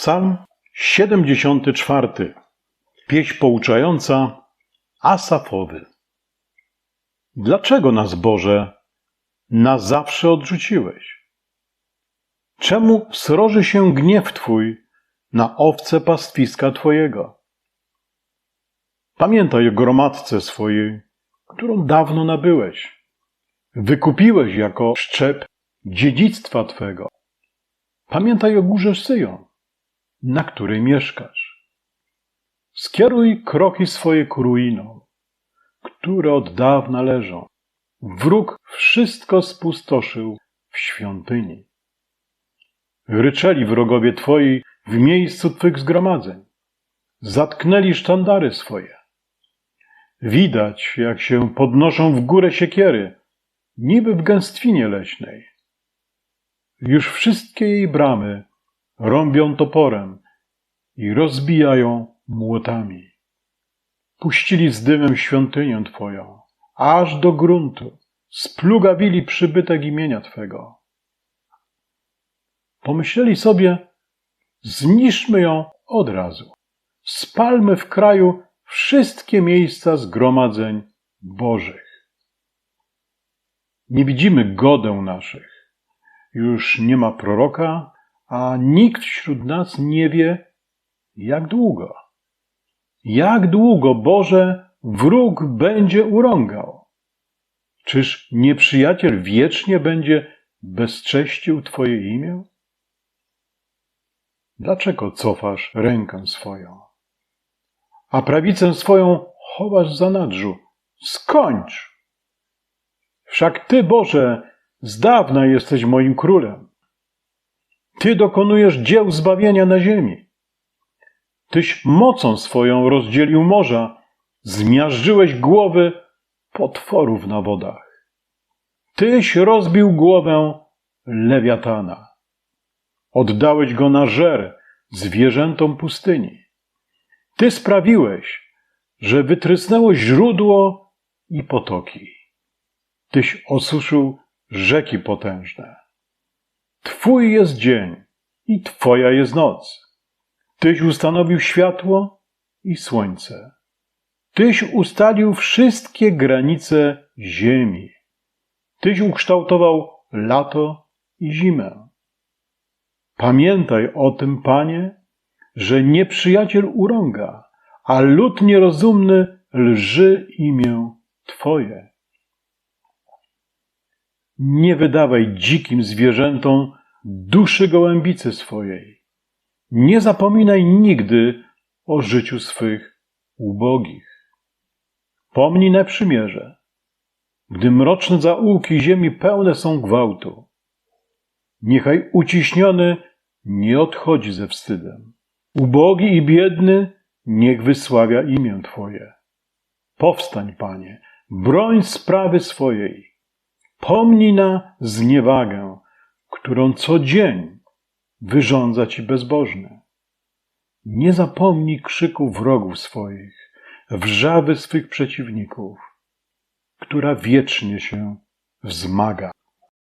Psalm 74. Pieśń pouczająca Asafowy. Dlaczego nas, Boże, na zawsze odrzuciłeś? Czemu sroży się gniew Twój na owce pastwiska Twojego? Pamiętaj o gromadce swojej, którą dawno nabyłeś. Wykupiłeś jako szczep dziedzictwa Twego. Pamiętaj o górze Syjon, na której mieszkasz. Skieruj kroki swoje ku ruinom, które od dawna leżą. Wróg wszystko spustoszył w świątyni. Ryczeli wrogowie Twoi w miejscu Twych zgromadzeń. Zatknęli sztandary swoje. Widać, jak się podnoszą w górę siekiery, niby w gęstwinie leśnej. Już wszystkie jej bramy rąbią toporem i rozbijają młotami. Puścili z dymem świątynię Twoją, aż do gruntu, splugawili przybytek imienia Twego. Pomyśleli sobie, zniszczmy ją od razu. Spalmy w kraju wszystkie miejsca zgromadzeń Bożych. Nie widzimy godę naszych. Już nie ma proroka, a nikt wśród nas nie wie, jak długo. Jak długo, Boże, wróg będzie urągał? Czyż nieprzyjaciel wiecznie będzie bezcześcił Twoje imię? Dlaczego cofasz rękę swoją? A prawicę swoją chowasz za nadrzu. Skończ! Wszak Ty, Boże, z dawna jesteś moim królem. Ty dokonujesz dzieł zbawienia na ziemi. Tyś mocą swoją rozdzielił morza, zmiażdżyłeś głowy potworów na wodach. Tyś rozbił głowę lewiatana. Oddałeś go na żer zwierzętom pustyni. Ty sprawiłeś, że wytrysnęło źródło i potoki. Tyś osuszył rzeki potężne. Twój jest dzień i Twoja jest noc. Tyś ustanowił światło i słońce. Tyś ustalił wszystkie granice ziemi. Tyś ukształtował lato i zimę. Pamiętaj o tym, Panie, że nieprzyjaciel urąga, a lud nierozumny lży imię Twoje. Nie wydawaj dzikim zwierzętom duszy gołębicy swojej. Nie zapominaj nigdy o życiu swych ubogich. Pomnij na przymierze, gdy mroczne zaułki ziemi pełne są gwałtu. Niechaj uciśniony nie odchodzi ze wstydem. Ubogi i biedny niech wysławia imię Twoje. Powstań, Panie, broń sprawy swojej Pomnij na zniewagę, którą co dzień wyrządza ci bezbożny. Nie zapomnij krzyku wrogów swoich, wrzawy swych przeciwników, która wiecznie się wzmaga.